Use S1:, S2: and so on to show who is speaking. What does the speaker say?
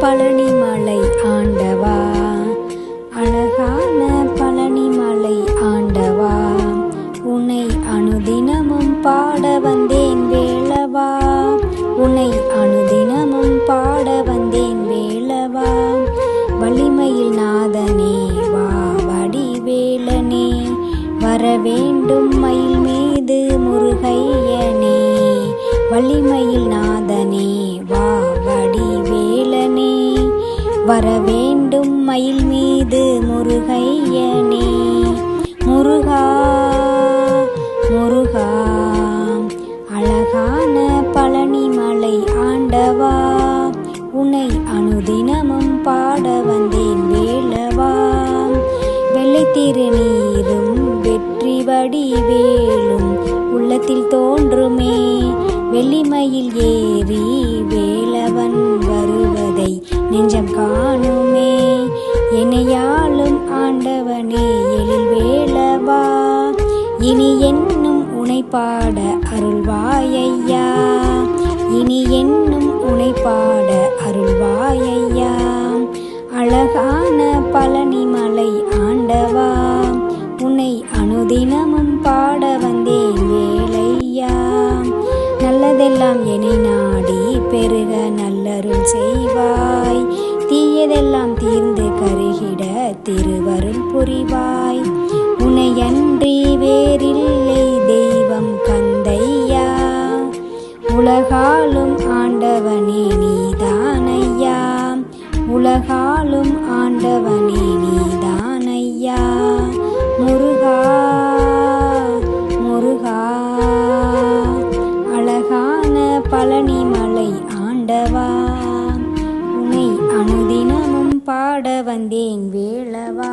S1: பழனிமலை ஆண்டவா. அழகான பழனிமலை ஆண்டவா. உன்னை அனுதினமும் பாட வந்தேன் வேளவா. உன்னை அனுதினமும் பாட வந்தேன் வேளவா. வலிமையில் நாதனே வா வடிவேலனே. வர வேண்டும் மயில் மீது முருகையனே. வலிமையில் நாதனே வர வேண்டும் மயில் மீது முருகையனே முருகா முருகா அழகான பழனிமலை ஆண்டவா உன்னை அனுதினமும் பாட வந்தேன் வேளவா வெள்ளை வெற்றி வெற்றி வடிவேலும் உள்ளத்தில் தோன்றுமே. வெள்ளிமயில் ஏ ஆண்டவனே எழில் இனி என்னும் உனை பாட அருள்வாயையா. இனி என்னும் உனை பாட அருள்வாயையா. அழகான பழனிமலை ஆண்டவா. உன்னை அனுதினமும் பாட வந்தேன் வேலையா. நல்லதெல்லாம் என்னை நாடி பெருக நல்லருள் செய்வார் கருகிட திருவருள் புரிவாய். உனையன்றி வேறில்லை தெய்வம் கந்தையா உலகாலும் ஆண்டவனே நீதானையா. உலகாலும் ஆண்டவனே நீதானையா. முருகா முருகா. அழகான பழனிமலை ஆண்டவா. உன்னை அனுதினம் பாட வந்தேன் வேளவா?